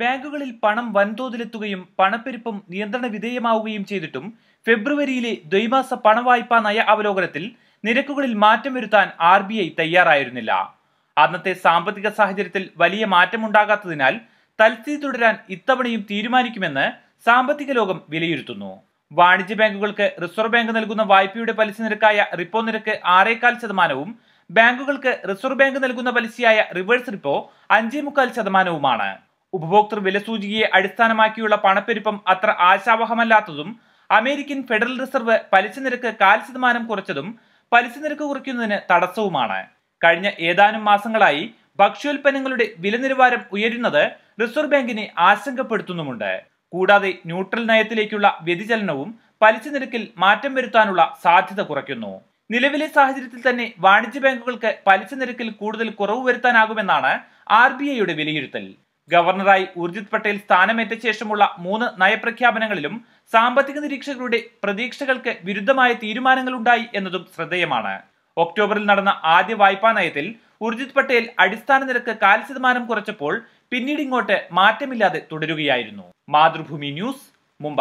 ബാങ്കുകളിൽ പണം വൻതോതിലെത്തുകയും പണപ്പെരുപ്പം നിയന്ത്രണ വിധേയമാവുകയും ചെയ്തിട്ടും ഫെബ്രുവരിയിലെ ദ്വൈമാസ പണവായ്പാ നയ അവലോകനത്തിൽ നിരക്കുകളിൽ മാറ്റം വരുത്താൻ ആർ ബി ഐ തയ്യാറായിരുന്നില്ല. അന്നത്തെ സാമ്പത്തിക സാഹചര്യത്തിൽ വലിയ മാറ്റമുണ്ടാകാത്തതിനാൽ തൽസ്ഥിതി തുടരാൻ ഇത്തവണയും തീരുമാനിക്കുമെന്ന് സാമ്പത്തിക ലോകം വിലയിരുത്തുന്നു. വാണിജ്യ ബാങ്കുകൾക്ക് റിസർവ് ബാങ്ക് നൽകുന്ന വായ്പയുടെ പലിശ നിരക്കായ റിപ്പോ നിരക്ക് ആറേകാൽ ശതമാനവും ബാങ്കുകൾക്ക് റിസർവ് ബാങ്ക് നൽകുന്ന പലിശയായ റിവേഴ്സ് റിപ്പോ അഞ്ചേ മുക്കാൽ ശതമാനവുമാണ്. ഉപഭോക്തൃ വിലസൂചികയെ അടിസ്ഥാനമാക്കിയുള്ള പണപ്പെരുപ്പം അത്ര ആശാവഹമല്ലാത്തതും അമേരിക്കൻ ഫെഡറൽ റിസർവ് പലിശ നിരക്ക് കാൽ ശതമാനം കുറച്ചതും പലിശ നിരക്ക് കുറയ്ക്കുന്നതിന് തടസ്സവുമാണ്. കഴിഞ്ഞ ഏതാനും മാസങ്ങളായി ഭക്ഷ്യോൽപ്പന്നങ്ങളുടെ വില നിലവാരം ഉയരുന്നത് റിസർവ് ബാങ്കിനെ ആശങ്കപ്പെടുത്തുന്നുമുണ്ട്. കൂടാതെ ന്യൂട്രൽ നയത്തിലേക്കുള്ള വ്യതിചലനവും പലിശ നിരക്കിൽ മാറ്റം വരുത്താനുള്ള സാധ്യത കുറയ്ക്കുന്നു. നിലവിലെ സാഹചര്യത്തിൽ തന്നെ വാണിജ്യ ബാങ്കുകൾക്ക് പലിശ നിരക്കിൽ കൂടുതൽ കുറവ് വരുത്താനാകുമെന്നാണ് ആർ ബി ഐയുടെ വിലയിരുത്തൽ. ഗവർണറായി ഊർജിത് പട്ടേൽ സ്ഥാനമേറ്റ ശേഷമുള്ള മൂന്ന് നയപ്രഖ്യാപനങ്ങളിലും സാമ്പത്തിക നിരീക്ഷകരുടെ പ്രതീക്ഷകൾക്ക് വിരുദ്ധമായ തീരുമാനങ്ങളുണ്ടായി എന്നതും ശ്രദ്ധേയമാണ്. ഒക്ടോബറിൽ നടന്ന ആദ്യ വായ്പാ നയത്തിൽ ഊർജിത് പട്ടേൽ അടിസ്ഥാന നിരക്ക് കാൽ ശതമാനം കുറച്ചപ്പോൾ പിന്നീട് ഇങ്ങോട്ട് മാറ്റമില്ലാതെ തുടരുകയായിരുന്നു. മാതൃഭൂമി ന്യൂസ് മുംബൈ.